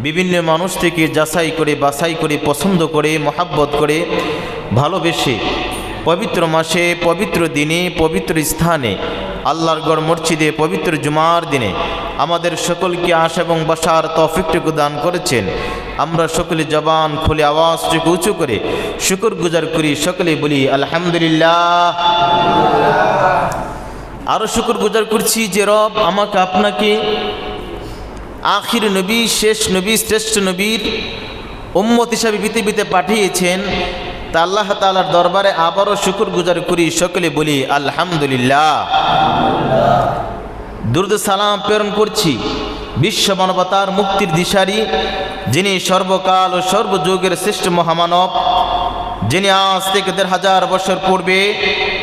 বিভিন্ন মানুষ থেকে যাচাই করে, বাছাই করে, পছন্দ করে, মহাব্বত করে, ভালোবেসে পবিত্র মাসে, পবিত্র দিনে, পবিত্র স্থানে, আল্লাহর গড় মসজিদে, পবিত্র জুমার দিনে আমাদের সকলকে আশ এবং বাসার তফিকটুকু দান করেছেন। আমরা সকলে জবান খুলে, আওয়াজটুকু উঁচু করে শুকর গুজার করি, সকলে বলি, আলহামদুলিল্লাহ। আরও শুকর গুজার করছি যে রব আমাকে আপনাকে আখির নবী, শেষ নবী, শ্রেষ্ঠ নবীর উম্মত হিসাবে পৃথিবীতে পাঠিয়েছেন। তা আল্লাহ তালার দরবারে আবারও শুকুর গুজার করি, সকলে বলি, আলহামদুলিল্লাহ। দুর্দ সালাম প্রেরণ করছি বিশ্ব মানবতার মুক্তির দিশারি, যিনি সর্বকাল ও সর্বযুগের শ্রেষ্ঠ মহামানব, যিনি আজ থেকে দেড় হাজার বছর পূর্বে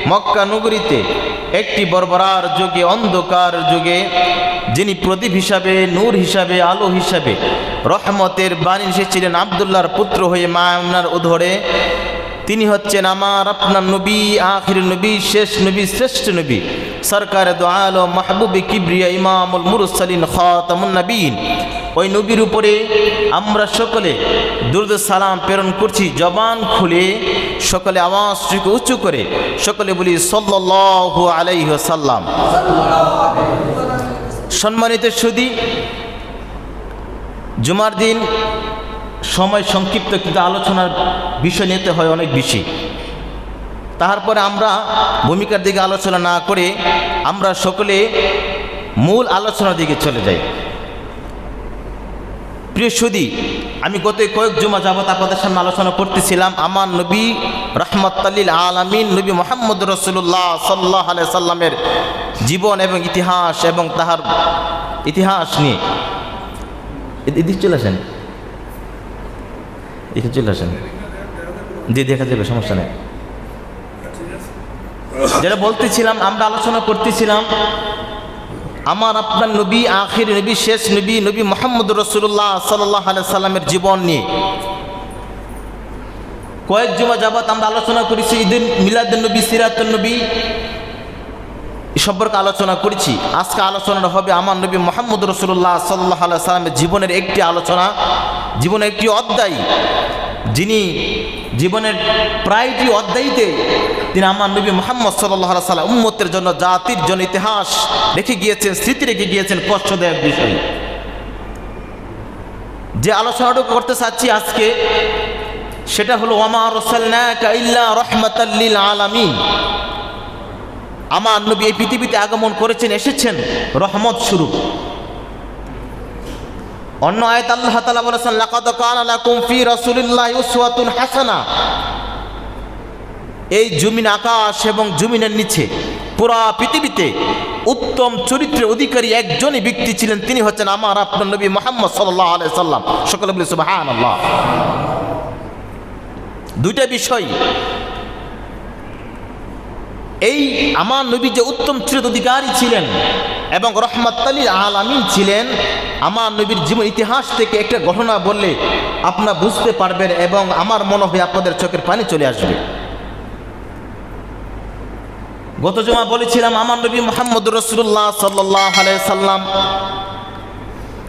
মক্কা নগরীতে একটি বর্বরার যুগে, অন্ধকার যুগে, যিনি প্রদীপ হিসাবে, নূর হিসাবে, আলো হিসাবে, রহমতের বাণী এসেছিলেন আবদুল্লাহর পুত্র হয়ে মায়নার উধরে। তিনি হচ্ছেন আমার আপনার নবী, আখির নবী, শেষ নবী, শ্রেষ্ঠ নবী। সরকার দোয়াল মাহবুবে কিবরিয়া, ইমামুল মুরসালিন, খাতামুন ওই নবীর উপরে আমরা সকলে দুর্দ সালাম প্রেরণ করছি, জবান খুলে সকলে আওয়াজটুকু উঁচু করে সকলে বলি সল্লাহ আলাইহ সাল্লাম সম্মানিত সুদী জুমার দিন সময় সংক্ষিপ্ত কিন্তু আলোচনার বিষয় নিতে হয় অনেক বেশি। তারপরে আমরা ভূমিকার দিকে আলোচনা না করে আমরা সকলে মূল আলোচনার দিকে চলে যাই। প্রিয় সুদী, আমি গত কয়েক জমা যাবত আপনাদের সামনে আলোচনা করতেছিলাম। আমার নবী রহমতাল্লিল আলমিন, নবী মোহাম্মদ রসুল্লাহ সাল্লাহ আলাই সাল্লামের জীবন এবং ইতিহাস এবং তাহার ইতিহাস নিয়ে। এদিক চলে আসেন। এখানে চলে আসেন। দিয়ে দেখা যাবে, সমস্যা নেই। যেটা বলতেছিলাম, আমরা আলোচনা করতেছিলাম আমার আপনার নবী, আখির নবী, শেষ নবী নবী মোহাম্মদ রসুল্লাহ সাল্লাহ সাল্লামের জীবন নিয়ে। কয়েক জমা যাবৎ আমরা আলোচনা করেছি ঈদিন মিলাদুল নবী সিরাতুল নবী এ সম্পর্কে আলোচনা করেছি। আজকে আলোচনাটা হবে আমার নবী মোহাম্মদ রসুল্লাহ সাল্লাহ সাল্লামের জীবনের একটি আলোচনা। জীবনের একটি অধ্যায়। যিনি জীবনের প্রায়টি অধ্যায়ীতে তিনি আমার নবী মোহাম্মদ সাল্লাহ সাল্লাম উম্মতের জন্য, জাতির জন্য ইতিহাস রেখে গিয়েছেন, স্মৃতি রেখে গিয়েছেন কষ্টদায়ক বিষয়। যে আলোচনাটুকু করতে চাচ্ছি আজকে, সেটা হলো ওমা রসাল্লাকা ইল্লা আলামিন। আমার নবী এই পৃথিবীতে আগমন করেছেন, এসেছেন রহমত স্বরূপ। অন্য আয়াত আল্লাহ তাআলা বলেছেন, লাকাদ কানা লাকুম ফি রাসূলিল্লাহি উসওয়াতুন হাসানা। এই জমিন আকাশ এবং জমিনের নিচে পুরা পৃথিবীতে উত্তম চরিত্রের অধিকারী একজনই ব্যক্তি ছিলেন, তিনি হচ্ছেন আমার আপনার নবী মোহাম্মদ সাল্লাহ আলাই সাল্লাম। সকলে বলে সুবাহান দুইটা বিষয়। এই আমার নবী যে উত্তম চরিত্র অধিকারী ছিলেন এবং রহমত আলী আল আমিন ছিলেন আমার নবীর জীবন ইতিহাস থেকে একটা ঘটনা বললে আপনারা বুঝতে পারবেন এবং আমার মনে হয় আপনাদের চোখের পানি চলে আসবে। গত জমা বলেছিলাম, আমার নবী মোহাম্মদ রসুল্লাহ সাল্লাহ সাল্লাম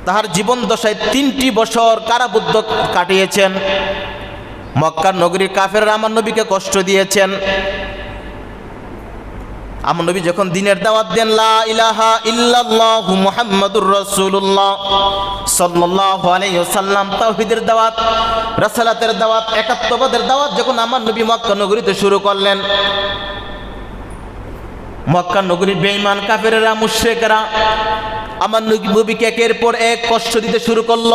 তাহার জীবন দশায় তিনটি বছর কারাবুদ্ধ কাটিয়েছেন। মক্কার নগরীর কাফের আমার নবীকে কষ্ট দিয়েছেন। আমার নবী যখন দিনের দাওয়াত দেন, লা ইলাহা ইল্লাল্লাহু মুহাম্মাদুর রাসূলুল্লাহ সাল্লাল্লাহু আলাইহি ওয়াসাল্লাম তাওহীদের দাওয়াত, রাসালাতের দাওয়াত, একাত্মবাদের দাওয়াত, যখন আমার নবী মক্কা নগরীতে শুরু করলেন, মক্কা নগরীর বেঈমান কাফেরেরা, মুশরিকরা, আমার নবীকে একের পর এক কষ্ট দিতে শুরু করল।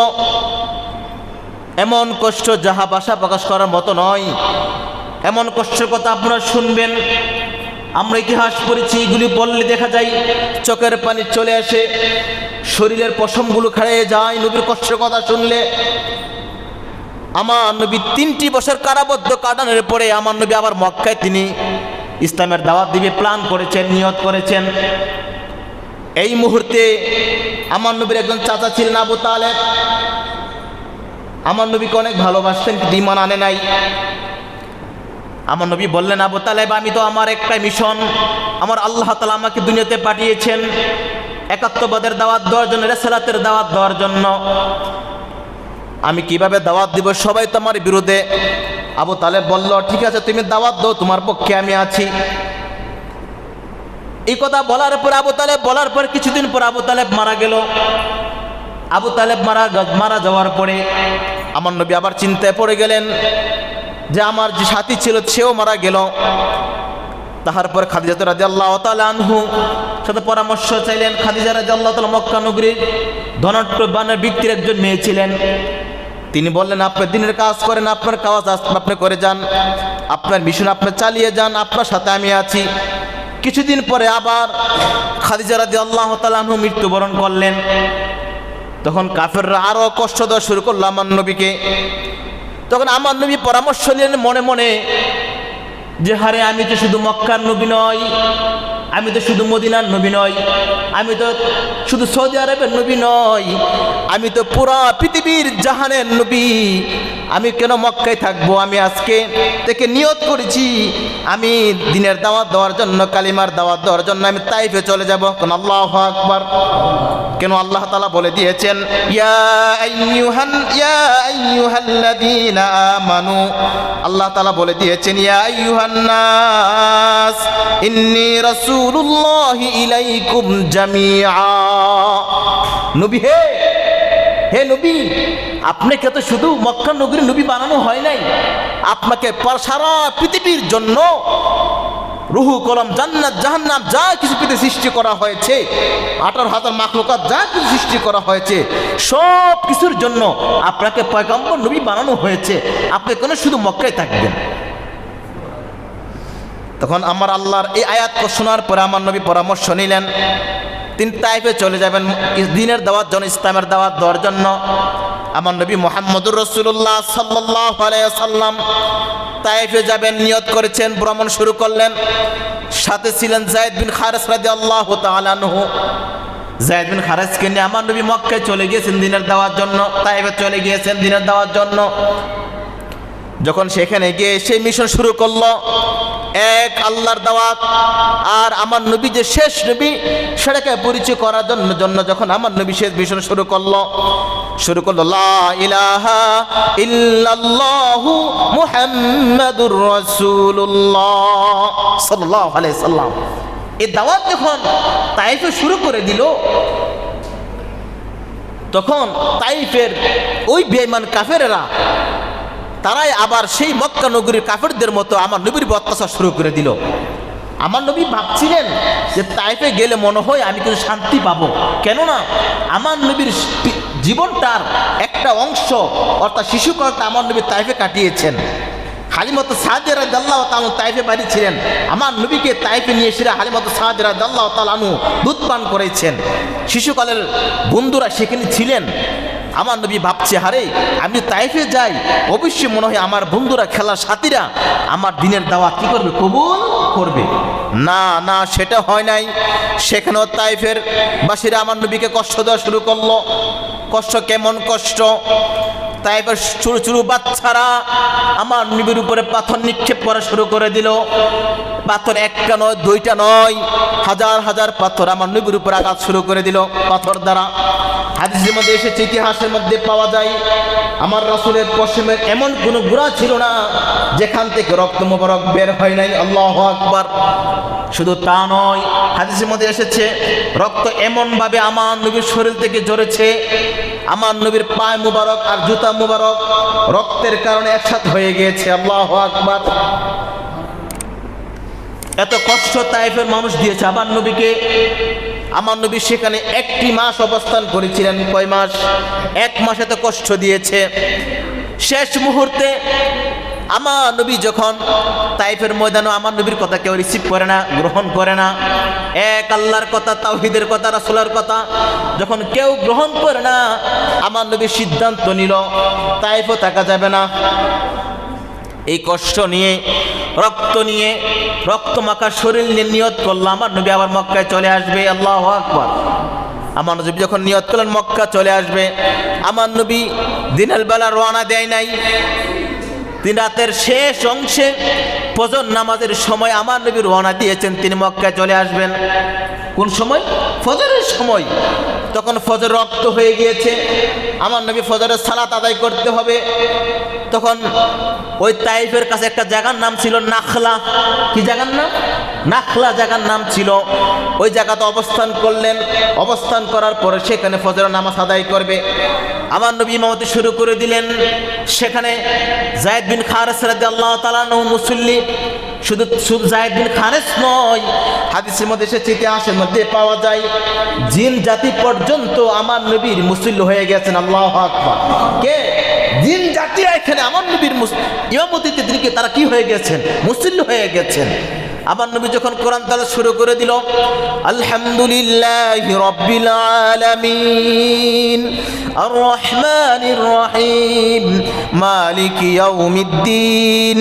এমন কষ্ট যাহা ভাষা প্রকাশ করার মতো নয়। এমন কষ্টের কথা আপনারা শুনবেন। আমরা ইতিহাস পড়েছি, এগুলি বললে দেখা যায় চোখের পানি চলে আসে, শরীরের পশমগুলো খাড়িয়ে যায়, নবীর কষ্টের কথা শুনলে। আমার নবী তিনটি বছর কারাবদ্ধ কাটানোর পরে আমার নবী আবার মক্কায় তিনি ইসলামের দাওয়াত দিবে, প্ল্যান করেছেন, নিয়ত করেছেন। এই মুহূর্তে আমার নবীর একজন চাচা ছিলেন আবু তালেব। আমার নবীকে অনেক ভালোবাসতেন, কিন্তু ইমান আনে নাই। আমার নবী বললেন, আবু তালেব, আমি তো আমার একটা মিশন আমার আল্লাহ তালা আমাকে দুনিয়াতে পাঠিয়েছেন একাত্মবাদের দাওয়াত দেওয়ার জন্য, রেসালাতের দাওয়াত দেওয়ার জন্য। আমি কীভাবে দাওয়াত দিব সবাই তো আমার বিরুদ্ধে। আবু তালেব বলল, ঠিক আছে, তুমি দাওয়াত দাও, তোমার পক্ষে আমি আছি। এই কথা বলার পর, আবু তালেব বলার পর, কিছুদিন পর আবু তালেব মারা গেল। আবু তালেব মারা মারা যাওয়ার পরে আমার নবী আবার চিন্তায় পড়ে গেলেন। যে আমার যে সাথী ছিল, সেও মারা গেল। তাহার পর খাদিজাত রাজি আল্লাহ আনহু সাথে পরামর্শ চাইলেন, খাদিজা রাজি আল্লাহ তালা মক্কা নগরীর ব্যক্তির একজন মেয়ে ছিলেন। তিনি বললেন আপনি দিনের কাজ করেন, আপনার কাজ আপনি করে যান, আপনার মিশন আপনি চালিয়ে যান, আপনার সাথে আমি আছি। কিছুদিন পরে আবার খাদিজা রাজি আল্লাহ মৃত্যুবরণ করলেন। তখন কাফেররা আরও কষ্ট দেওয়া শুরু করল আমার নবীকে। তখন আমার নবী পরামর্শ নিলেন মনে মনে যে, হারে, আমি তো শুধু মক্কার নবী নয় আমি তো শুধু মদিনার নবী নয় আমি তো শুধু সৌদি আরবের নবী নয় আমি তো পুরা পৃথিবীর জাহানের নবী আমি কেন মক্কায় থাকব? আমি আজকে থেকে নিয়ত করেছি। আমি দিনের দাওয়াত দেওয়ার জন্য, কালিমার দাওয়াত দেওয়ার জন্য আমি তাইফে চলে যাব। কোন আল্লাহ আকবার। কেন আল্লাহ তালা বলে দিয়েছেন আমানু। আল্লাহ তালা বলে দিয়েছেন, ইয়া আইয়ুহান নাস, ইন্নী রাসূলুল্লাহি ইলাইকুম জামিআ। নবী হে হে নবী, আপনাকে তো শুধু মক্কা নগরী নবী বানানো হয় নাই। আপনাকে সারা পৃথিবীর জন্য রুহু, কলম, জান্নাত, জাহান্নাম যা কিছু পৃথিবী সৃষ্টি করা হয়েছে, আঠারো হাজার মাখলুকাত যা কিছু সৃষ্টি করা হয়েছে সব কিছুর জন্য আপনাকে পয়গম্বর নবী বানানো হয়েছে। আপনি কেন শুধু মক্কায় থাকবেন? তখন আমার আল্লাহর এই আয়াত শোনার পরে আমার নবী পরামর্শ নিলেন তিনি তাইফে চলে যাবেন দিনের দাওয়াত, জন ইসলামের দাওয়াত দেওয়ার জন্য। আমার নবী মোহাম্মদুর রসুল্লাহ সাল্লাহ সাল্লাম তাইফে যাবেন, নিয়ত করেছেন, ভ্রমণ শুরু করলেন। সাথে ছিলেন জায়দ বিন খারেস রাজি আল্লাহ তালানহু জায়দ বিন খারেসকে নিয়ে আমার নবী মক্কায় চলে গিয়েছেন দিনের দেওয়ার জন্য, তাইফে চলে গিয়েছেন দিনের দেওয়ার জন্য। যখন সেখানে গিয়ে সেই মিশন শুরু করল এক আল্লাহর দাওয়াত, আর আমার নবী যে শেষ নবী, সেটাকে পরিচয় করার জন্য জন্য যখন আমার নবী শেষ মিশন শুরু করল শুরু করল ইলাহা ইল্লাল্লাহু মুহাম্মাদুর রাসূলুল্লাহ সাল্লাল্লাহু আলাইহি সাল্লাম। এই দাওয়াত যখন তাইফে শুরু করে দিল, তখন তাইফের ওই বেঈমান কাফেরেরা তারাই আবার সেই মক্কা নগরীর কাফেরদের মতো আমার নবীর অত্যাচার শুরু করে দিল। আমার নবী ভাবছিলেন যে তাইফে গেলে মনে হয় আমি কিন্তু শান্তি পাবো। কেননা আমার নবীর জীবনটার একটা অংশ, অর্থাৎ শিশুকালটা আমার নবী তাইফে কাটিয়েছেন। হালিমত সাহাজেরা দাল্লাহ তালু তাইফে বাড়ি ছিলেন। আমার নবীকে তাইফে নিয়ে এসে হালিমত সাহাজেরা দাল্লাহ তালানু দুধ পান করেছেন। শিশুকালের বন্ধুরা সেখানে ছিলেন। আমার নবী ভাবছে, হারে, আমি তাইফে যাই, অবশ্যই মনে হয় আমার বন্ধুরা, খেলার সাথীরা আমার দিনের দাওয়া কি করবে? কবুল করবে। না না, সেটা হয় নাই। সেখানেও তাইফের বাসীরা আমার নবীকে কষ্ট দেওয়া শুরু করল। কষ্ট কেমন কষ্ট? তাইফের ছোট ছোট বাচ্চারা আমার নবীর উপরে পাথর নিক্ষেপ করা শুরু করে দিল। পাথর একটা নয়, দুইটা নয়, হাজার হাজার পাথর আমার নবীর উপর আঘাত শুরু করে দিল পাথর দ্বারা। হাদিসের মধ্যে এসেছে, ইতিহাসের মধ্যে পাওয়া যায়, আমার রসুলের পশ্চিমের এমন কোনো গুণা ছিল না যেখান থেকে রক্ত মোবারক বের হয় নাই, আল্লাহ আকবার। শুধু তা নয়, হাদিসের মধ্যে এসেছে, রক্ত এমনভাবে আমার নবীর শরীর থেকে ঝরেছে, আমার নবীর পায় মুবারক আর জুতা মুবারক। রক্তের কারণে একসাথে হয়ে গিয়েছে। আল্লাহ আকবার। এত কষ্ট তাইফের মানুষ দিয়েছে আমার নবীকে। আমার নবী সেখানে একটি মাস অবস্থান করেছিলেন। কয় মাস? এক মাস এত কষ্ট দিয়েছে। শেষ মুহূর্তে আমার নবী যখন তাইফের ময়দানে আমার নবীর কথা কেউ রিসিভ করে না, গ্রহণ করে না, এক আল্লাহর কথা, তাওহিদের কথা, রাসুলার কথা যখন কেউ গ্রহণ করে না, আমার নবী সিদ্ধান্ত নিল, তাইফও থাকা যাবে না। এই কষ্ট নিয়ে, রক্ত নিয়ে, রক্ত মাখা শরীর নিয়ে নিয়ত করলাম আমার নবী আবার মক্কায় চলে আসবে, আল্লাহ আকবর। আমার নবী যখন নিয়ত করলেন, মক্কা চলে আসবে, আমার নবী দিনের বেলা রওনা দেয় নাই তিন রাতের শেষ অংশে ফজর নামাজের সময় আমার নবী রওনা দিয়েছেন, তিনি মক্কায় চলে আসবেন। কোন সময়? ফজরের সময়। তখন ফজর রক্ত হয়ে গিয়েছে। আমার নবী ফজরের সালাত আদায় করতে হবে। তখন ওই তাইফের কাছে একটা জায়গার নাম ছিল নাখলা। কি জায়গার নাম? নাখলা জায়গার নাম ছিল। ওই জায়গাতে অবস্থান করলেন। অবস্থান করার পরে সেখানে ফজর নামাজ আদায় করবে। আমার নবী ইমামতি শুরু করে দিলেন। সেখানে জায়দ বিন খারেস রাজি আল্লাহ তালানহ মুসল্লি শুধু খারেস নয়, হাদিসের মধ্যে ইতিহাসের মধ্যে পাওয়া যায়, জিন জাতি পর্যন্ত আমার নবীর মুসল্লি হয়ে গেছেন, আল্লাহ কে? জিন জাতি এখানে আমার নবীর ইমামতিতে দিনকে তারা কি হয়ে গেছেন? মুসল্লি হয়ে গেছেন। আমার নবী যখন কোরআন তালা শুরু করে দিল, আলহামদুলিল্লাহ রব্বিল আলামিন আর রহমানির রহিম মালিক ইয়াউমিদ্দিন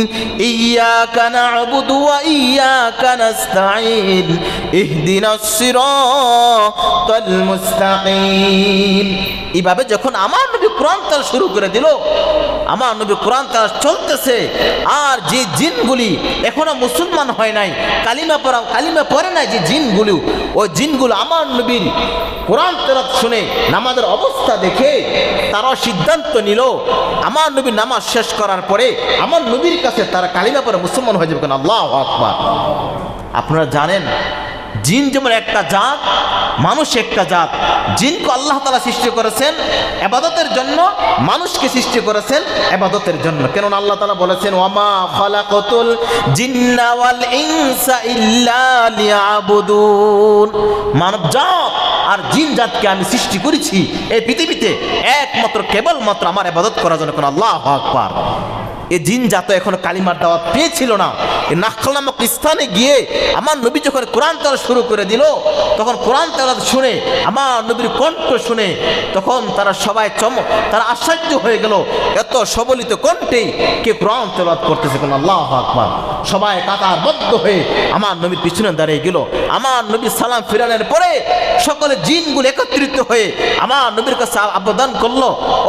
ইয়াকা না'বুদু ওয়া ইয়াকা নাস্তাঈন, ইহদিনাস সিরাতাল মুস্তাকিম। এইভাবে যখন আমার নবী কোরআন তালা শুরু করে দিল, আমার নবী কোরআন তালা চলতেছে, আর যে জিনগুলি এখনও মুসলমান হয় নাই কালিমা পড়াও, কালিমা পড়ে না যে জিনগুলো ওই জিনগুলো আমার নবীর কোরআন তেরাত শুনে নামাজের অবস্থা দেখে তারা সিদ্ধান্ত নিল, আমার নবীর নামাজ শেষ করার পরে আমার নবীর কাছে তারা কালিমা পরে মুসলমান হয়ে যাবে কেন? আল্লাহ আকবার। আপনারা জানেন জিন যেমন একটা জাত, মানুষ একটা জাত। জিনকে আল্লাহ তালা সৃষ্টি করেছেন এবাদতের জন্য, মানুষকে সৃষ্টি করেছেন এবাদতের জন্য। কেননা আল্লাহ তালা বলেছেন, ওয়ামা খালাকাতুল জিন্না ওয়াল ইনসা ইল্লা লিয়াবুদুন। মানব জাত আর জিন জাতকে আমি সৃষ্টি করেছি এই পৃথিবীতে, একমাত্র কেবলমাত্র আমার এবাদত করার জন্য কোন আল্লাহ আকবার। এ জিন জাত এখন কালিমার দাওয়াত পেয়েছিল না। এই নাখল নামক স্থানে গিয়ে আমার নবী যখন কোরআন তালা শুরু করে দিল, তখন কোরআন তালা শুনে, আমার নবীর কণ্ঠ শুনে, তখন তারা সবাই চম তারা আশ্চর্য হয়ে গেল। এত সবলিত কণ্ঠে কে কোরআন তেলাত করতেছে কোন আল্লাহ আকবার। সবাই কাতারবদ্ধ হয়ে আমার নবীর পিছনে দাঁড়িয়ে গেল। আমার নবী সালাম ফিরানোর পরে সকলে জিনগুলো একত্রিত হয়ে আমার নবীর কাছে আবেদন করল,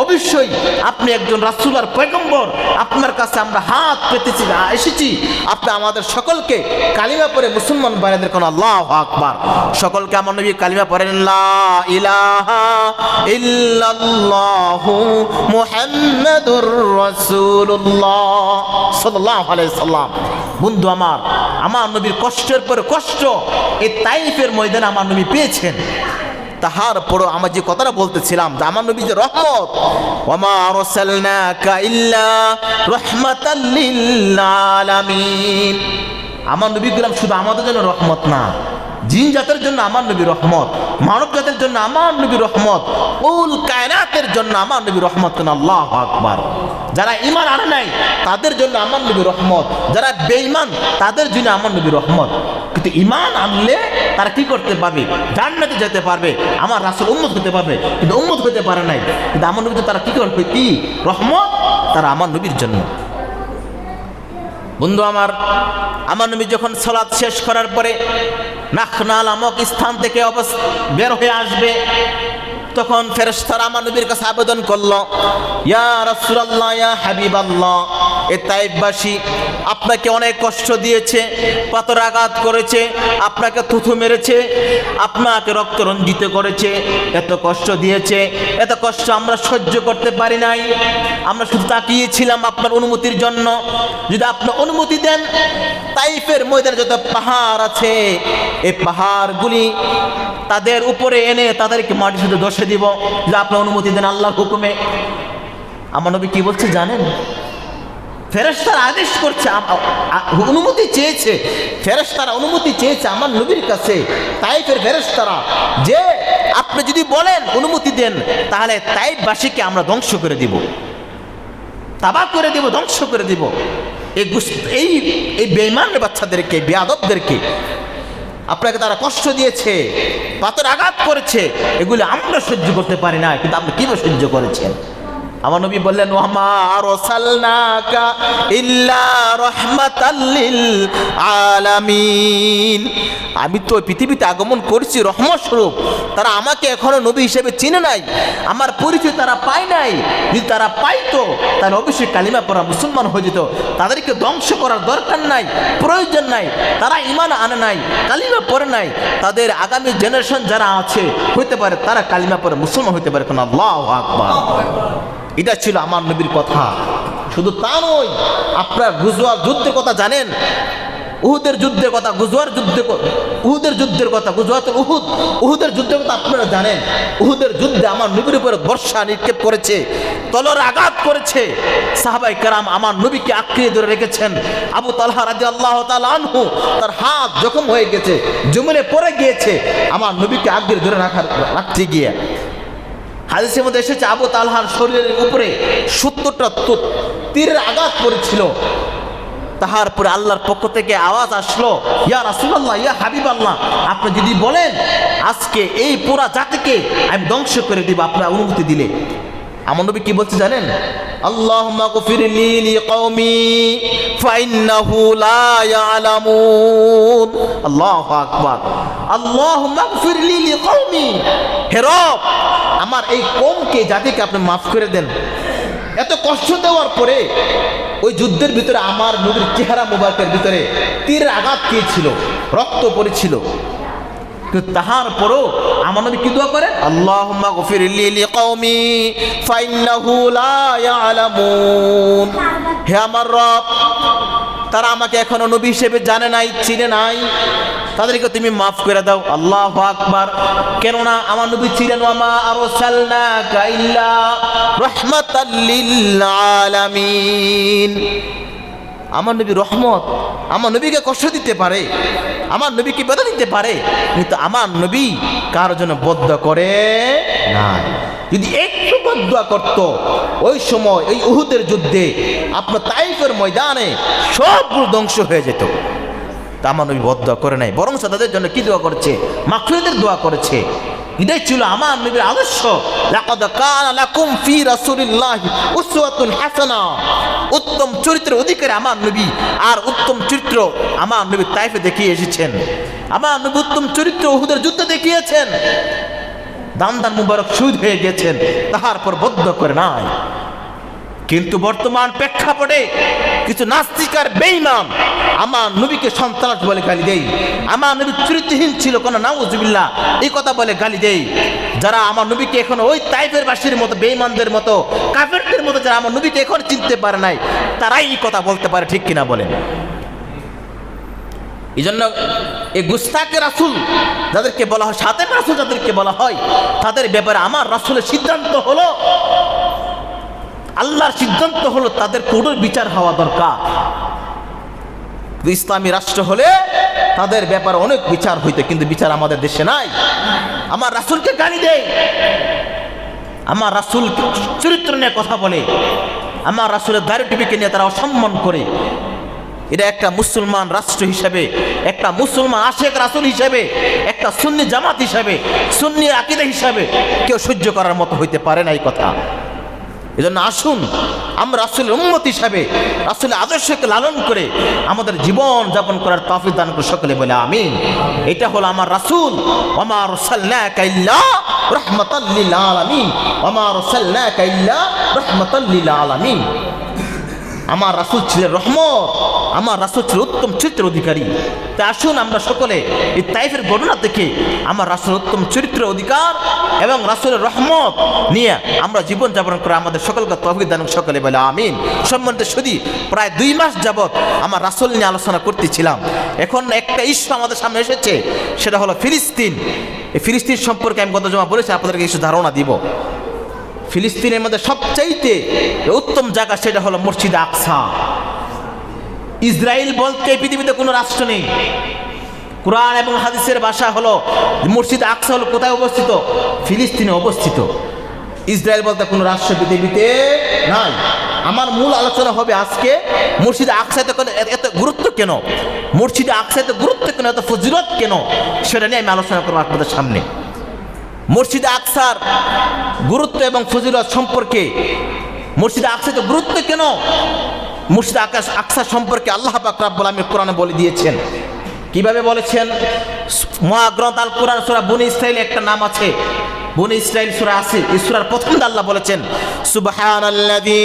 অবশ্যই আপনি একজন রাসুল আর পয়গম্বর। আপনার কাছে আমরা হাত পেতেছি, এসেছি। আপনি আমাদের সকলকে কালিমা পরে মুসলমান বানাদের কোন আল্লাহ আকবার। সকলকে আমার নবী কালিমা পড়েন, লা ইলাহা ইল্লাল্লাহু বন্ধু আমার আমার নবীর কষ্টের পরে কষ্ট এই তাইফের ময়দানে আমার নবী পেয়েছেন। তাহার পরও আমার যে কথাটা বলতেছিলাম যে আমার নবী যে রহমত, ওমা আমার নবী গুলাম শুধু আমাদের জন্য রহমত না জিন জাতের জন্য আমার নবী রহমত, মানব জাতের জন্য আমার নবী রহমত, উল কায়নাতের জন্য আমার নবী রহমত আল্লাহ আকবার। যারা ইমান আনে নাই, তাদের জন্য আমার নবী রহমত। যারা বেঈমান, তাদের জন্য আমার নবী রহমত। কিন্তু ইমান আনলে তারা কি করতে পারবে? জান্নাতে যেতে পারবে, আমার রাসুল উন্মত হতে পারবে, কিন্তু উন্মত হতে পারে নাই। কিন্তু আমার নবী তারা কি করবে? কি? রহমত তারা আমার নবীর জন্য। বন্ধু আমার আমার নবী যখন সলাৎ শেষ করার পরে নাখনা নামক স্থান থেকে বের হয়ে আসবে, তখন ফেরেশতারা আমার নবীর কাছে আবেদন করল, ইয়া রাসূলুল্লাহ, ইয়া হাবিবাল্লাহ, এ তাইববাসী, আপনাকে অনেক কষ্ট দিয়েছে, পাথর আঘাত করেছে, আপনাকে থুথু মেরেছে, আপনাকে রক্ত রঞ্জিত করেছে, এত কষ্ট দিয়েছে এত কষ্ট আমরা সহ্য করতে পারি নাই। আমরা শুধু তাকিয়েছিলাম আপনার অনুমতির জন্য। যদি আপনি অনুমতি দেন, তাইফের ময়দানে যত পাহাড় আছে, এই পাহাড়গুলি তাদের উপরে এনে তাদেরকে মাটির সাথে দশে দিব। যদি আপনার অনুমতি দেন আল্লাহর হুকুমে। আমার নবী কি বলছে জানেন? ফেরেশতারা আদেশ করছে অনুমতি চেয়েছে, ফেরেশতারা অনুমতি চেয়েছে আমার নবীর কাছে। তাইফের ফেরেশতারা, যে আপনি যদি বলেন অনুমতি দেন, তাহলে তাইফবাসীকে আমরা ধ্বংস করে দিব। তাবা করে দিব, ধ্বংস করে দিব। এই এই এই বেইমান বাচ্চাদেরকে বেয়াদবদেরকে আপনাকে তারা কষ্ট দিয়েছে, পাথর আঘাত করেছে, এগুলো আমরা সহ্য করতে পারি না, কিন্তু আপনি কীভাবে সহ্য করেছেন? আমার নবী বললেন ইল্লা আমি তো পৃথিবীতে আগমন করছি রহমত স্বরূপ তারা আমাকে এখনও নবী হিসেবে চিনে নাই। আমার পরিচয় তারা পায় নাই। যদি তারা পাইতো, তাহলে অবশ্যই কালিমা পড়া মুসলমান হয়ে যেত। তাদেরকে ধ্বংস করার দরকার নাই, প্রয়োজন নাই। তারা ইমান আনে নাই, কালিমা পড়ে নাই। তাদের আগামী জেনারেশন যারা আছে, হইতে পারে তারা কালিমা পড়ে মুসলমান হইতে পারে। কোন আল্লাহ আকবার। এটা ছিল আমার নবীর কথা। শুধু তা নয়, আপনার গুজওয়ার যুদ্ধের কথা জানেন? উহুদের যুদ্ধের কথা, গুজওয়ার যুদ্ধে উহুদের যুদ্ধের কথা গুজওয়াতের উহুদ। উহুদের যুদ্ধের কথা আপনারা জানেন? উহুদের যুদ্ধে আমার নবীর উপরে বর্ষা নিক্ষেপ করেছে, তলর আঘাত করেছে। সাহাবাই কারাম আমার নবীকে আঁকড়িয়ে ধরে রেখেছেন। আবু তালহা রাজি আল্লাহ আনহু তার হাত জখম হয়ে গেছে, জমিনে পড়ে গিয়েছে। আমার নবীকে আঁকড়িয়ে ধরে রাখার রাখতে গিয়ে হাদিসের মধ্যে এসেছে, আবু তালহার শরীরের উপরে সত্তরটা তীরের আঘাত পড়েছিল। তাহার পরে আল্লাহর পক্ষ থেকে আওয়াজ আসলো, ইয়া রাসূলুল্লাহ, ইয়া হাবিব আল্লাহ আপনি যদি বলেন, আজকে এই পুরা জাতিকে আমি ধ্বংস করে দিব, আপনার অনুমতি দিলে। আমার নবী কি বলছে জানেন? ইয়ালামুন। আল্লাহু আকবার। আমার এই কমকে জাতিকে আপনি মাফ করে দেন। এত কষ্ট দেওয়ার পরে ওই যুদ্ধের ভিতরে আমার নবীর চেহারা মুবারকের ভিতরে তীর আঘাত পেয়েছিল রক্ত পড়েছিল কিন্তু তাহার পরও আমার কি হে আমার রব তারা আমাকে এখনও নবী হিসেবে জানে নাই, চিনে নাই। তাদেরকে তুমি মাফ করে দাও। আল্লাহ আকবার। কেননা আমার নবী ছিলেন আমার নবী রহমত। আমার নবীকে কষ্ট দিতে পারে। আমার নবীকে বেদা দিতে পারে। কিন্তু আমার নবী কারোর জন্য বদ্ধ করে না যদি একটু বদ্ধ করত, ওই সময় ওই উহুদের যুদ্ধে আপনার তাইফের ময়দানে সবগুলো ধ্বংস হয়ে যেত। তা আমার নবী বদ্ধ করে নাই, বরং তাদের জন্য কি দোয়া করেছে? মাকফিরদের দোয়া করেছে। এটাই ছিল আমার নবীর আদর্শ। লাকাদ কানা লাকুম ফি রাসূলিল্লাহি উসওয়াতুন হাসানা। উত্তম চরিত্রের অধিকারী আমার নবী, আর উত্তম চরিত্র আমার নবী তাইফে দেখিয়ে এসেছেন। আমার নবী উত্তম চরিত্র উহুদের যুদ্ধে দেখিয়েছেন। দান দান মুবারক শহীদ হয়ে গেছেন, তাহার পর বদ্ধ করে নাই। কিন্তু বর্তমান প্রেক্ষাপটে কিছু নাস্তিক আর বেঈমান, আমার নবীকে সন্ত্রাস বলে গালি দেই। আমার নবী চরিত্রহীন ছিল কোন, নাউজুবিল্লাহ এই কথা বলে গালি দেই। যারা আমার নবীকে এখন ওই টাইপের বাসীর মতো বেইমানদের মতো, কাফেরদের মতো, যারা আমার নবীকে এখন চিনতে পারে নাই, তারাই এই কথা বলতে পারে, ঠিক কিনা বলেন? এই জন্য এই গুস্তাকে রাসুল যাদেরকে বলা হয় সাথে রাসুল যাদেরকে বলা হয়, তাদের ব্যাপারে আমার রাসুলের সিদ্ধান্ত হলো, আল্লাহর সিদ্ধান্ত হলো তাদের কঠোর বিচার হওয়া দরকার। ইসলামী রাষ্ট্র হলে তাদের ব্যাপারে অনেক বিচার হইতো, কিন্তু বিচার আমাদের দেশে নাই। আমার রাসুলকে গালি দেয়। আমার রাসুল চরিত্র নিয়ে কথা বলে। আমার রাসুলের দাড়ি টুপিকে নিয়ে তারা অসম্মান করে। এটা একটা মুসলমান রাষ্ট্র হিসেবে, একটা মুসলমান আশেক রাসুল হিসেবে, একটা সুন্নি জামাত হিসাবে, সুন্নি আকিদা হিসাবে কেউ সহ্য করার মতো হইতে পারে না এই কথা। এজন্য আসুন, আমরা রাসুলের উন্মত হিসাবে রাসুলের আদর্শকে লালন করে আমাদের জীবন যাপন করার তফিক দান করে সকলে বলে আমি এটা হলো আমার রাসুল আমার রহমতাল্লিল আলামিন আমার রহমতাল্লিল আলামিন। আমার রাসুল ছিলেন রহমত, আমার রাসুল ছিল উত্তম চরিত্রের অধিকারী। তাই আসুন আমরা সকলে এই তাইফের ঘটনা থেকে আমার রাসুল উত্তম চরিত্রের অধিকার এবং রাসুলের রহমত নিয়ে আমরা জীবন যাপন করে আমাদের সকলকে তহবিদ দান সকলে বলে আমিন। সম্বন্ধে শুধু প্রায় দুই মাস যাবৎ আমার রাসুল নিয়ে আলোচনা করতেছিলাম। এখন একটা ইস্যু আমাদের সামনে এসেছে, সেটা হলো ফিলিস্তিন। এই ফিলিস্তিন সম্পর্কে আমি গত জমা বলেছি, আপনাদেরকে কিছু ধারণা দিব। ফিলিস্তিনের মধ্যে সবচাইতে উত্তম জায়গা সেটা হলো মসজিদ আকসা। ইসরায়েল বলতে পৃথিবীতে কোনো রাষ্ট্র নেই। কোরআন এবং হাদিসের ভাষা হলো মসজিদ আকসা হলো কোথায় অবস্থিত? ফিলিস্তিনে অবস্থিত। ইসরায়েল বলতে কোনো রাষ্ট্র পৃথিবীতে নাই। আমার মূল আলোচনা হবে আজকে মসজিদ আকসাতে কোনো এত- গুরুত্ব কেন? মসজিদে আকসাতে গুরুত্ব কেন? এত ফজিলত কেন? সেটা নিয়ে আমি আলোচনা করব আপনাদের সামনে। মসজিদে আকসার গুরুত্ব এবং ফজিলত সম্পর্কে, মসজিদ আকসা তো গুরুত্ব কেন? মসজিদ আকাশ আকসা সম্পর্কে আল্লাহ পাক রাব্বুল আলামিন কোরআনে বলে দিয়েছেন। কীভাবে বলেছেন? মহাগ্রন্থ আল কোরআন সূরা বনি ইসরাইল একটা নাম আছে। বনি ইসরাইল সূরা আছে এই প্রথম আল্লাহ বলেছেন, সুবহানাল্লাযী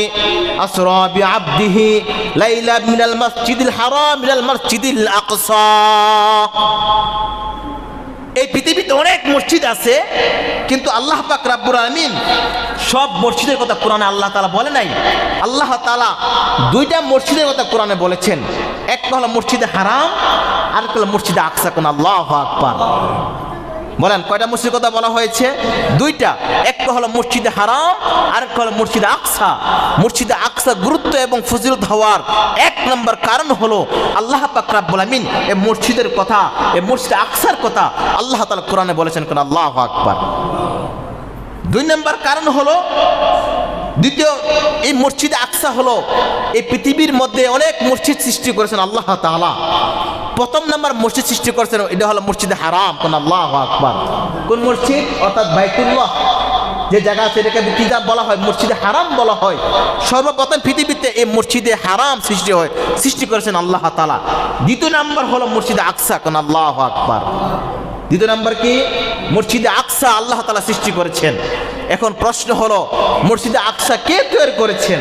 আসরা বিআবদিহি লাইলা মিনাল মাসজিদিল হারাম মিনাল মাসজিদিল আকসা। এই পৃথিবীতে অনেক মসজিদ আছে, কিন্তু আল্লাহ পাক রাব্বুর আলামিন সব মসজিদের কথা কোরআনে আল্লাহ তালা বলে নাই। আল্লাহ তালা দুইটা মসজিদের কথা কোরআনে বলেছেন। একটা হলো মসজিদে হারাম আর একটা হলো মসজিদে আকসা, কোন আল্লাহ আকবার। বলেন, কয়টা মসজিদের কথা বলা হয়েছে? দুইটা। একটা হলো মসজিদে হারাম আর একটা হলো মসজিদে আকসা। মসজিদে আকসা গুরুত্ব এবং ফজিলত হওয়ার এক নম্বর কারণ হলো আল্লাহ পাক রাব্বুল আমিন এই মসজিদের কথা এই মসজিদে আকসার কথা আল্লাহ তাআলা কোরআনে বলেছেন কোন আল্লাহ আকবার। দুই নম্বর কারণ হলো, দ্বিতীয়, এই মসজিদে আকসা হলো, এই পৃথিবীর মধ্যে অনেক মসজিদ সৃষ্টি করেছেন আল্লাহ তাআলা। প্রথম নাম্বার মসজিদ সৃষ্টি করেছেন এটা হলো মসজিদে হারাম। কোন আল্লাহ আকবার। কোন মসজিদ অর্থাৎ বাইতুল্লাহ যে জায়গা আছে এটাকে কি বলা হয় মসজিদে হারাম বলা হয়। সর্বপ্রথম পৃথিবীতে এই মসজিদে হারাম সৃষ্টি হয় সৃষ্টি করেছেন আল্লাহ তালা দ্বিতীয় নাম্বার হলো মসজিদে আকসা কোন আল্লাহ আকবার। দ্বিতীয় নাম্বার কি? মসজিদে আকসা আল্লাহ তাআলা সৃষ্টি করেছেন। এখন প্রশ্ন হলো মসজিদে আকসা কে তৈরি করেছেন?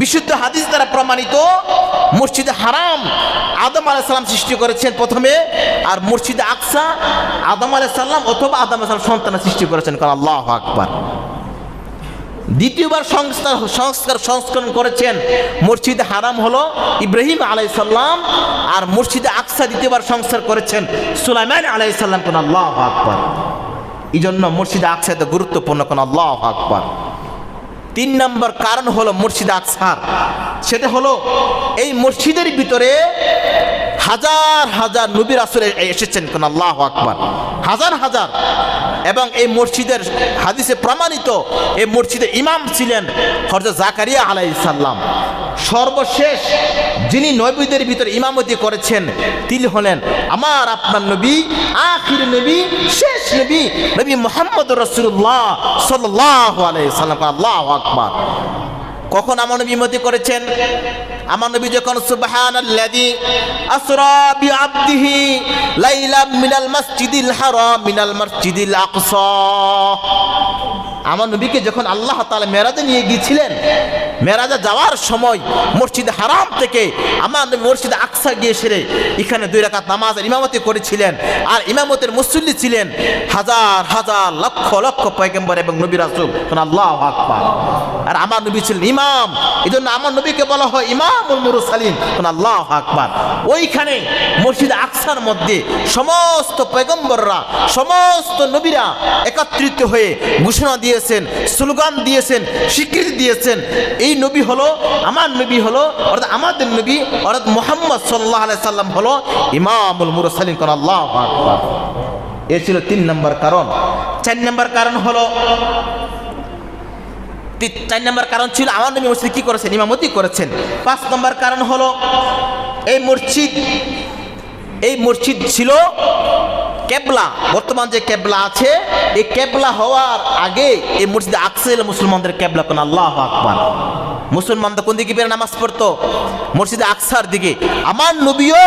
বিশুদ্ধ হাদিস দ্বারা প্রমাণিত মসজিদে হারাম আদম আলাইসাল্লাম সৃষ্টি করেছেন প্রথমে, আর মসজিদে আকসা আদম আলাইসাল্লাম অথবা আদম আলাইসাল্লাম সন্তান সৃষ্টি করেছেন। কারণ আল্লাহ আকবার। দ্বিতীয়বার সংস্কার সংস্কার, সংস্করণ করেছেন। মসজিদে হারাম হলো ইব্রাহিম আলাইসাল্লাম আর মসজিদে আকসা দ্বিতীয়বার সংস্কার করেছেন সুলাইমান আলাইসাল্লাম কোন আল্লাহ আকবার। এই জন্য মসজিদে আকসা এত গুরুত্বপূর্ণ কোন আল্লাহ আকবার। তিন নম্বর কারণ হলো মসজিদ আকসার। সেটা হলো এই মসজিদের ভিতরে হাজার হাজার নবীর আসলে এসেছেন কোন আল্লাহ আকবার। হাজার হাজার। এবং এই মসজিদের হাদিসে প্রমাণিত এই মসজিদের ইমাম ছিলেন হরজত জাকারিয়া আলাই সাল্লাম সর্বশেষ যিনি নবীদের ভিতরে ইমামতি করেছেন, তিনি হলেন আমার আপনার নবী, আখির নবী, শেষ নবী নবী মোহাম্মদ রসুল্লাহ সাল্লাহ আলাই সাল্লাম আল্লাহ আকবার। কখন আমার নবী ইমতি করেছেন? আমার নবী যখন সুবহানাল্লাযী আসরা বিআবদিহি লাইলাম মিনাল মাসজিদিল হারাম মিনাল মাসজিদিল আকসা। আমার নবীকে যখন আল্লাহ তাআলা মেরাজে নিয়ে গিয়েছিলেন মেরাজে যাওয়ার সময় মসজিদ হারাম থেকে আমার মসজিদ আকসা গিয়ে সেরে এখানে দুই রাকাত নামাজের ইমামতি করেছিলেন আর ইমামতের মুসল্লি ছিলেন হাজার হাজার, লক্ষ লক্ষ পয়গম্বর এবং নবী রাসূল। আল্লাহ আকবার। আর আমার নবী ছিলেন ইমাম। এই জন্য আমার নবীকে বলা হয় ইমামুল মুরসালিন। আল্লাহ আকবার। ওইখানে মসজিদ আকসার মধ্যে সমস্ত পয়গম্বররা, সমস্ত নবীরা একত্রিত হয়ে ঘোষণা দিয়েছেন, স্লোগান দিয়েছেন, স্বীকৃতি দিয়েছেন। এই নবী হলো, আমার নবী হলো, অর্থাৎ আমাদের নবী, অর্থাৎ মোহাম্মদ সাল্লাহ আলাই সাল্লাম হলো ইমামুল মুরসালিন কোন আল্লাহ এ ছিল তিন নম্বর কারণ। চার নম্বর কারণ হলো চার নম্বর কারণ ছিল আমার নবী মসজিদ কি করেছেন? ইমামতি করেছেন। পাঁচ নম্বর কারণ হলো, এই মসজিদ এই মসজিদ ছিল কেবলা, বর্তমান যে কেবলা আছে, এই কেবলা হওয়ার আগে এই মসজিদে আকসেল মুসলমানদের কেবলা কোন? আল্লাহ আকবার। মুসলমানদের কোন দিকে ফিরে নামাজ পড়তো? মসজিদে আকসার দিকে। আমার নবীও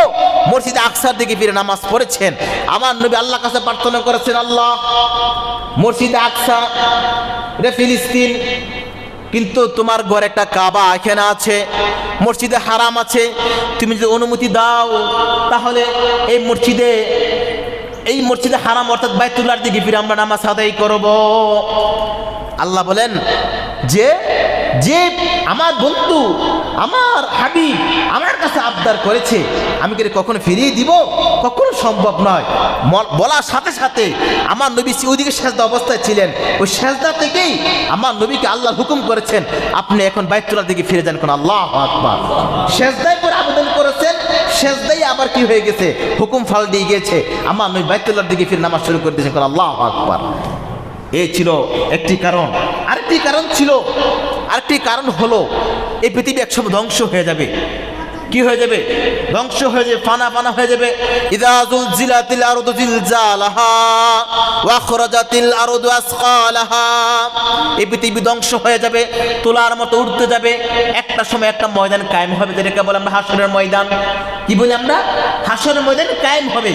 মসজিদে আকসার দিকে ফিরে নামাজ পড়েছেন। আমার নবী আল্লাহ কাছে প্রার্থনা করেছেন, আল্লাহ, মসজিদে আকসা রে ফিলিস্তিন, কিন্তু তোমার ঘরে একটা কাবা এখানে আছে, মসজিদে হারাম আছে। তুমি যদি অনুমতি দাও, তাহলে এই মসজিদে এই মসজিদে হারাম অর্থাৎ বাইতুল্লার দিকে ফিরে আমরা নামাজ আদায় করব। আল্লাহ বলেন, যে যে আমার বন্ধু, আমার হাবিব আমার কাছে আবদার করেছে, আমি কি কখনো ফিরিয়ে দিব? কখনো সম্ভব নয়। বলার সাথে সাথে আমার নবী ওইদিকে সেজদা অবস্থায় ছিলেন। ওই সেজদা থেকেই আমার নবীকে আল্লাহ হুকুম করেছেন, আপনি এখন বাইতুল্লার দিকে ফিরে যান কোন আল্লাহ আকবার। সেজদায় করে আবেদন করেছেন সেজদাই আবার কি হয়ে গেছে? হুকুম ফাল দিয়ে গিয়েছে। আমার আমি বাইতুল্লার দিকে ফিরে নামাজ শুরু করে দিয়েছে। আল্লাহ আকবার। এই ছিল একটি কারণ। আরেকটি কারণ ছিল, আরেকটি কারণ হলো, এই পৃথিবী একসময় ধ্বংস হয়ে যাবে। কি হয়ে যাবে? ধ্বংস হয়ে যাবে, ফানা ফানা হয়ে যাবে। ইদা জুলজিলাতিল আরদু জিলজালাহা ওয়া খরাজাতিল আরদু আসকালাহা। এই পৃথিবী ধ্বংস হয়ে যাবে, তোলার মতো উঠতে যাবে। একটা সময় একটা ময়দান কায়েম হবে, যেটাকে বলে আমরা হাসরের ময়দান। কি বলি আমরা? হাসরের ময়দান কায়েম হবে।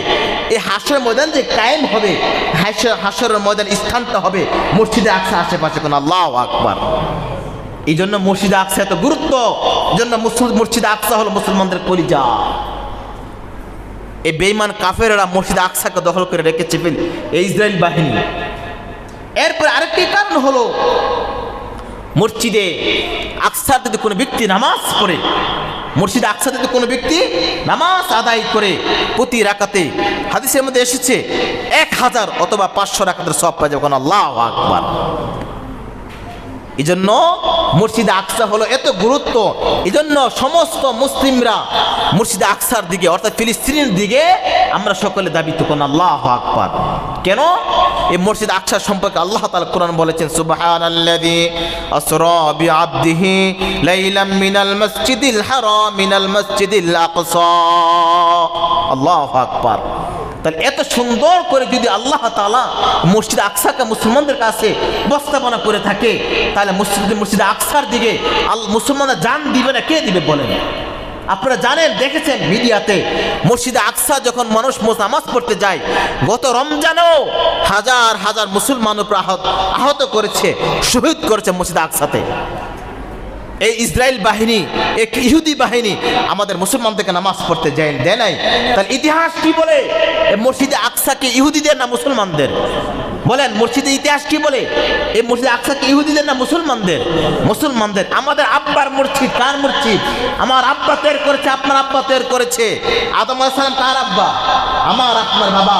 এই হাসরের ময়দান যে কায়েম হবে, হাসর হাসরের ময়দান স্থানটা হবে। মসজিদে আকসা আশেপাশে কোন আল্লাহ আকবার। এই জন্য মসজিদ আকসা এত গুরুত্ব। জন্য মসজিদে আকসা হলো মুসলমানদের পরিচা এই বেইমান কাফেরেরা মসজিদ আকসাকে দখল করে রেখেছে এই ইসরায়েল বাহিনী। এরপর আরেকটি কারণ হলো, মসজিদে আকসার যদি কোনো ব্যক্তি নামাজ পড়ে, মসজিদে আকসার যদি কোনো ব্যক্তি নামাজ আদায় করে, প্রতি রাকাতে, হাদিসের মধ্যে এসেছে, এক হাজার অথবা পাঁচশো রাকাতের সব পাওয়া যাবে। আল্লাহ আকবার। এই জন্য মসজিদে আকসা হলো এত গুরুত্ব এই জন্য সমস্ত মুসলিমরা মসজিদে আকসার দিকে, অর্থাৎ ফিলিস্তিনের দিকে আমরা সকলে দাবি তো কোন আল্লাহ আকবার। কেন? এই মসজিদ আকসার সম্পর্কে আল্লাহ তাআলা কোরআন বলেছেন, সুবহানাল্লাযী আসরা বিআবদিহি লাইলাম মিনাল মসজিদিল হারাম মিনাল মসজিদিল আকসা। আল্লাহু আকবার। তাহলে এত সুন্দর করে যদি আল্লাহ তাআলা মসজিদ আকসাকে মুসলমানদের কাছে উপস্থাপনা করে থাকে, তাহলে মসজিদ মসজিদ আকসার দিকে আল মুসলমানরা জান দিবে না, কে দিবে বলেন? আপনারা জানেন, দেখেছেন মিডিয়াতে, মসজিদে আকসা যখন মানুষ নামাজ পড়তে যায়, গত রমজানেও হাজার হাজার মুসলমান আহত আহত করেছে, শহীদ করেছে মসজিদ আকসাতে। এই ইসরায়েল বাহিনী, এক ইহুদি বাহিনী আমাদের মুসলমানদেরকে নামাজ পড়তে যায়, দেয় নাই। তাহলে ইতিহাস কি বলে? মসজিদে আকসাকে ইহুদিদের না মুসলমানদের? বলেন, মসজিদে ইতিহাস কি বলে? এই মসজিদে আকসাকে ইহুদিদের না মুসলমানদের? মুসলমানদের। আমাদের আব্বার মসজিদ কার মসজিদ আমার আব্বা তৈরি করেছে, আপনার আব্বা তৈরি করেছে। আদম আলাইসালাম কার আব্বা? আমার আপনার বাবা।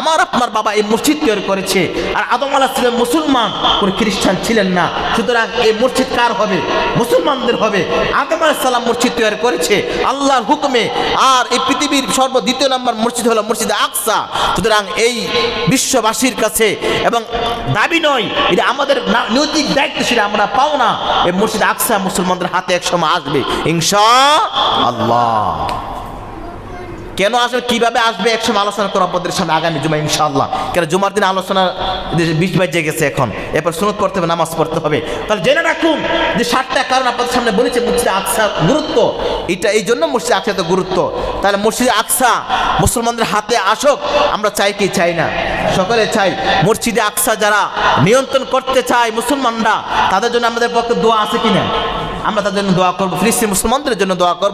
আমার আপনার বাবা এই মসজিদ তৈরি করেছে। আর আদম আলাহিসাম মুসলমান, কোনো খ্রিস্টান ছিলেন না। সুতরাং এই মসজিদ কার হবে? মুসলমানদের হবে। আদম আলাহিসাল্লাম মসজিদ তৈরি করেছে। আল্লাহর হুকুমে। আর এই পৃথিবীর সর্ব দ্বিতীয় নম্বর মসজিদ হলো মসজিদ আকসা। সুতরাং এই বিশ্ববাসীর কাছে এবং দাবি নয় এটা আমাদের নৈতিক দায়িত্ব সেটা আমরা পাও না। এই মসজিদ আকসা মুসলমানদের হাতে এক সময় আসবে। ইনশা আল্লাহ। কেন আসবে, কীভাবে আসবে, একসময় আলোচনা করব আপনাদের সামনে আগামী জুমা ইনশাআল্লাহ। কেন জুমার দিন আলোচনা বিশ বাজে গেছে এখন, এরপর সুনত পড়তে হবে, নামাজ পড়তে হবে। তাহলে জেনে রাখুন যে সাতটা কারণ আপনাদের সামনে বলেছে মসজিদে আকসা গুরুত্ব। এটা এই জন্য মসজিদে আকসা এত গুরুত্ব। তাহলে মসজিদে আকসা, মুসলমানদের হাতে আসুক, আমরা চাই কি, চাই না। সকলে চাই মসজিদে আকসা যারা নিয়ন্ত্রণ করতে চায় মুসলমানরা, তাদের জন্য আমাদের পক্ষে দোয়া আছে কিনা? আমরা তাদের জন্য দোয়া করব, ফিলিস্তিন মুসলমানদের জন্য দোয়া করব।